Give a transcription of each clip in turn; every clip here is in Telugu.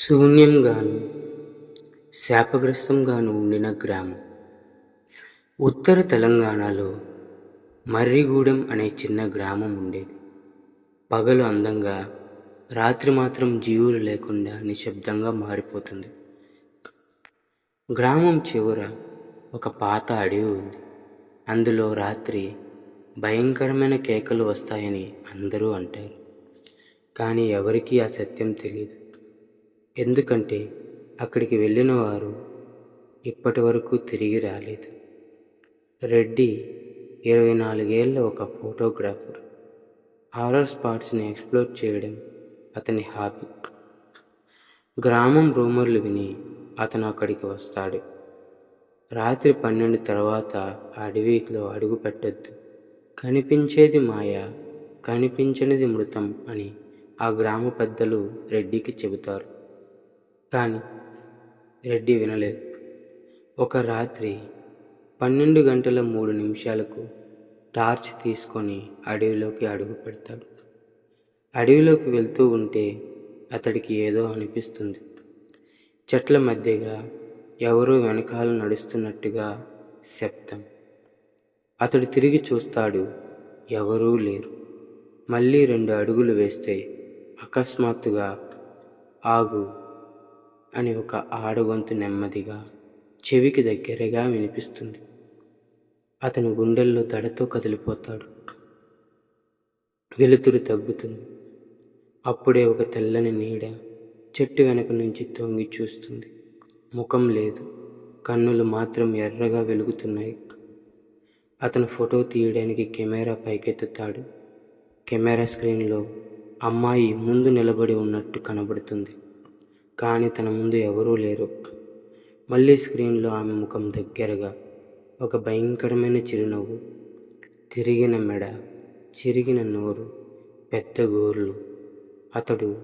శూన్యంగాను శాపగ్రస్తంగాను ఉండిన గ్రామం. ఉత్తర తెలంగాణలో మర్రిగూడెం అనే చిన్న గ్రామం ఉండేది. పగలు అందంగా రాత్రి మాత్రం జీవులు లేకుండా నిశ్శబ్దంగా మారిపోతుంది. గ్రామం చివర ఒక పాత అడవి ఉంది. అందులో రాత్రి భయంకరమైన కేకలు వస్తాయని అందరూ అంటారు. కానీ ఎవరికీ ఆ సత్యం తెలియదు ఎందుకంటే అక్కడికి వెళ్ళిన వారు ఇప్పటి వరకు తిరిగి రాలేదు. రెడ్డి ఇరవై నాలుగేళ్ళ ఒక ఫోటోగ్రాఫర్. హారర్ స్పాట్స్ని ఎక్స్ప్లోర్ చేయడం అతని హాబీ. గ్రామం రూమర్లు విని అతను అక్కడికి వస్తాడు. రాత్రి పన్నెండు తర్వాత ఆ అడవిలో అడుగు పెట్టొద్దు. కనిపించేది మాయ కనిపించనిది మృతం అని ఆ గ్రామ పెద్దలు రెడ్డికి చెబుతారు. కానీ రెడ్డి వినలేదు. ఒక రాత్రి పన్నెండు గంటల మూడు నిమిషాలకు టార్చ్ తీసుకొని అడవిలోకి అడుగు పెడతాడు. అడవిలోకి వెళ్తూ ఉంటే అతడికి ఏదో అనిపిస్తుంది. చెట్ల మధ్యగా ఎవరో వెనకాల నడుస్తున్నట్టుగా శబ్దం. అతడు తిరిగి చూస్తాడు ఎవరూ లేరు. మళ్ళీ రెండు అడుగులు వేస్తే అకస్మాత్తుగా ఆగు అని ఒక ఆడగొంతు నెమ్మదిగా చెవికి దగ్గరగా వినిపిస్తుంది. అతను గుండెల్లో దడతో కదిలిపోతాడు. వెలుతురు తగ్గుతుంది. అప్పుడే ఒక తెల్లని నీడ చెట్టు వెనక నుంచి తొంగి చూస్తుంది. ముఖం లేదు. కన్నులు మాత్రం ఎర్రగా వెలుగుతున్నాయి. అతను ఫోటో తీయడానికి కెమెరా పైకెత్తుతాడు. కెమెరా స్క్రీన్లో అమ్మాయి ముందు నిలబడి ఉన్నట్టు కనబడుతుంది. కానీ తన ముందు ఎవరూ లేరు. మళ్ళీ స్క్రీన్లో ఆమె ముఖం దగ్గరగా ఒక భయంకరమైన చిరునవ్వు తిరిగిన మెడ చిరిగిన నోరు పెద్ద గోర్లు. అతడు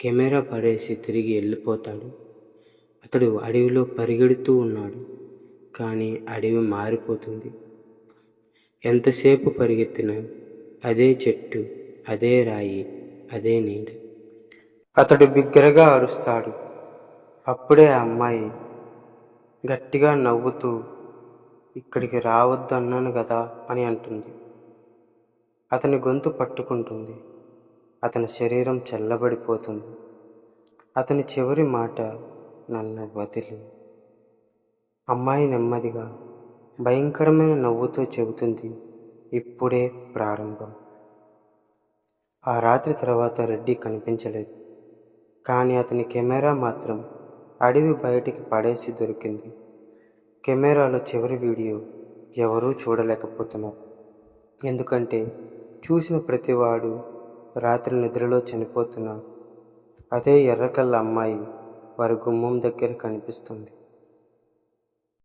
కెమెరా పడేసి తిరిగి వెళ్ళిపోతాడు. అతడు అడవిలో పరిగెడుతూ ఉన్నాడు కానీ అడవి మారిపోతుంది. ఎంతసేపు పరిగెత్తినా అదే చెట్టు అదే రాయి అదే నీడ. అతడు బిగ్గరగా అరుస్తాడు. అప్పుడే ఆ అమ్మాయి గట్టిగా నవ్వుతూ ఇక్కడికి రావద్దు అన్నాను కదా అని అంటుంది. అతని గొంతు పట్టుకుంటుంది. అతని శరీరం చల్లబడిపోతుంది. అతని చివరి మాట నన్ను వదిలి. అమ్మాయి నెమ్మదిగా భయంకరమైన నవ్వుతో చెబుతుంది ఇప్పుడే ప్రారంభం. ఆ రాత్రి తర్వాత రెడ్డి కనిపించలేదు. కానీ అతని కెమెరా మాత్రం అడవి బయటికి పడేసి దొరికింది. కెమెరాలో చివరి వీడియో ఎవరూ చూడలేకపోతున్నారు. ఎందుకంటే చూసిన ప్రతివాడు రాత్రి నిద్రలో చనిపోతున్నారు అదే ఎర్రకల్ల అమ్మాయి వారి గుమ్మం దగ్గర కనిపిస్తుంది.